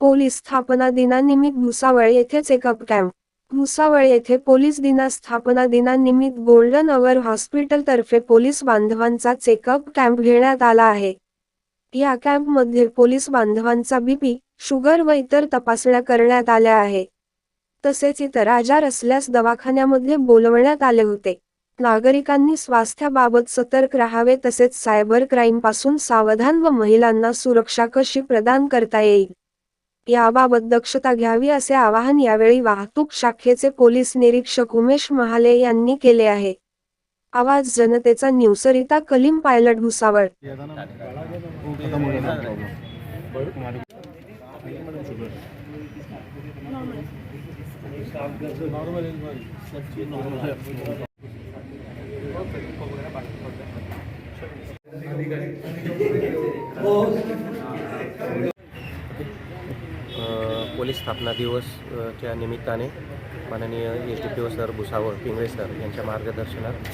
Police स्थापना दिनानिमित्त भुसावळ येथे चेकअप कॅम्प भुसावळ येथे पोलीस दिना स्थापना दिनानिमित्त गोल्डन अवर हॉस्पिटलतर्फे पोलीस बांधवांचा चेकअप कॅम्प घेण्यात आला आहे. या कॅम्पमध्ये पोलीस बांधवांचा बीपी शुगर व इतर तपासण्या करण्यात आल्या आहे. तसेच इतर आजार असल्यास दवाखान्यामध्ये बोलवण्यात आले होते. नागरिकांनी स्वास्थ्याबाबत सतर्क राहावे तसेच सायबर क्राईमपासून सावधान व महिलांना सुरक्षा कशी प्रदान करता येईल? याबाबत दक्षता घ्यावी असे आवाहन यावेळी वाहतूक शाखेचे पोलीस निरीक्षक उमेश महाले यांनी केले आहे. आवाज जनतेचा न्यूसरिता कलीम पायलट भुसावळ. पोलीस स्थापना दिवस च्या निमित्ताने माननीय S D P O sir Bhusawal Pingale sir यांच्या मार्गदर्शनात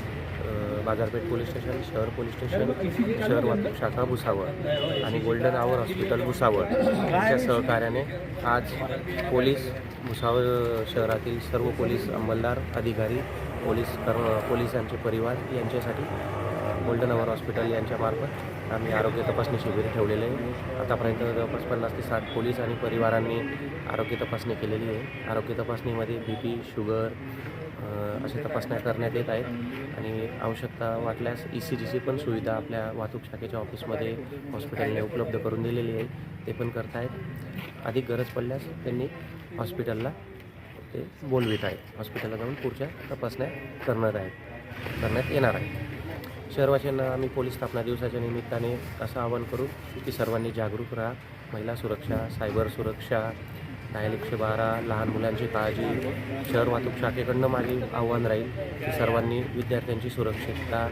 बाजारपेठ पोलीस स्टेशन शहर पोलीस स्टेशन शहर वाहतूक शाखा भुसावळ आणि गोल्डन आवर हॉस्पिटल भुसावळ यांच्या सहकार्याने आज पोलीस भुसावळ शहरातील सर्व पोलीस अंमलदार अधिकारी पोलीस कर्म पोलिसांचे परिवार यांच्यासाठी गोल्डन अवर हॉस्पिटल यांच्यामार्फत आम्ही आरोग्य तपासणी शिबिर ठेवलेले आहे. आतापर्यंत जवळपास पन्नास ते साठ पोलीस आणि परिवारांनी आरोग्य तपासणी केलेली आहे. आरोग्य तपासणीमध्ये बी पी शुगर अशा तपासण्या करण्यात येत आहेत. आणि आवश्यकता वाटल्यास ई सी जीची पण सुविधा आपल्या वाहतूक शाखेच्या ऑफिसमध्ये हॉस्पिटलने उपलब्ध करून दिलेली आहे. ते पण करतायत. अधिक गरज पडल्यास त्यांनी हॉस्पिटलला ते बोलवित आहेत. हॉस्पिटलला जाऊन पुढच्या तपासण्या करणार आहेत. करण्यात येणार आहे शहरवाशांना आम्ही पोलीस स्थापना दिवसाच्या निमित्ताने असं आवाहन करू की सर्वांनी जागरूक राहा. महिला सुरक्षा सायबर सुरक्षा डायल एकशे बारा लहान मुलांची काळजी शहर वाहतूक शाखेकडनं माझे आव्हान राहील की सर्वांनी विद्यार्थ्यांची सुरक्षितता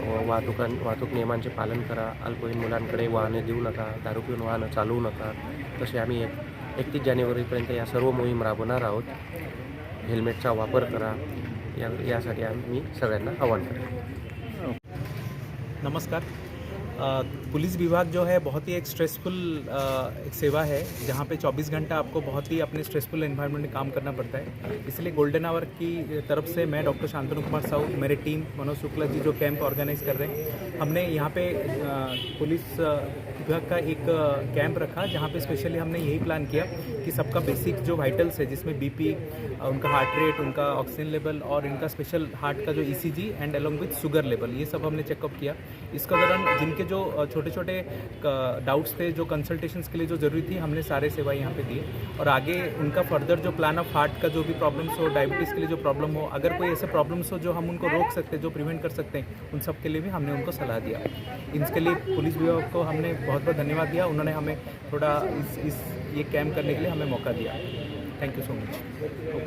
व वाहतुकां वाहतूक नियमांचे पालन करा अल्पवयीन मुलांकडे वाहने देऊ नका दारू पिऊन वाहनं चालवू नका. तसे आम्ही एक एकतीस जानेवारीपर्यंत या सर्व मोहीम राबवणार आहोत. हेल्मेटचा वापर करा. या यासाठी आम्ही सगळ्यांना आवाहन करेन नमस्कार. पुलिस विभाग जो है बहुत ही एक स्ट्रेसफुल एक सेवा है, जहाँ पे 24 घंटा आपको बहुत ही अपने स्ट्रेसफुल एनवायरनमेंट में काम करना पड़ता है। इसलिए गोल्डन आवर की तरफ़ से मैं डॉक्टर शांतनु कुमार साहू मेरे टीम मनोज शुक्ला जी जो कैंप ऑर्गेनाइज कर रहे हैं, हमने यहाँ पे पुलिस विभाग का एक कैंप रखा, जहाँ पे स्पेशली हमने यही प्लान किया कि सबका बेसिक जो वाइटल्स है, जिसमें बीपी उनका हार्ट रेट उनका ऑक्सीजन लेवल और इनका स्पेशल हार्ट का जो ECG and along with sugar level ये सब हमने चेकअप किया। इसका दौरान जिनके जो छोटे छोटे डाउट्स थे, जो कंसल्टेशन के लिए जो ज़रूरी थी, हमने सारे सेवाएँ यहाँ पे दिए। और आगे उनका फर्दर जो प्लान ऑफ़ हार्ट का जो भी प्रॉब्लम्स हो डायबिटीज़ के लिए जो प्रॉब्लम हो, अगर कोई ऐसे प्रॉब्लम्स हो जो हम उनको रोक सकते हैं, जो प्रिवेंट कर सकते हैं, उन सब के लिए भी हमने उनको सलाह दिया। इसके लिए पुलिस विभाग को हमने बहुत बहुत धन्यवाद दिया। उन्होंने हमें थोड़ा इस इस, ये कैम्प करने के लिए हमें मौका दिया। Thank you so much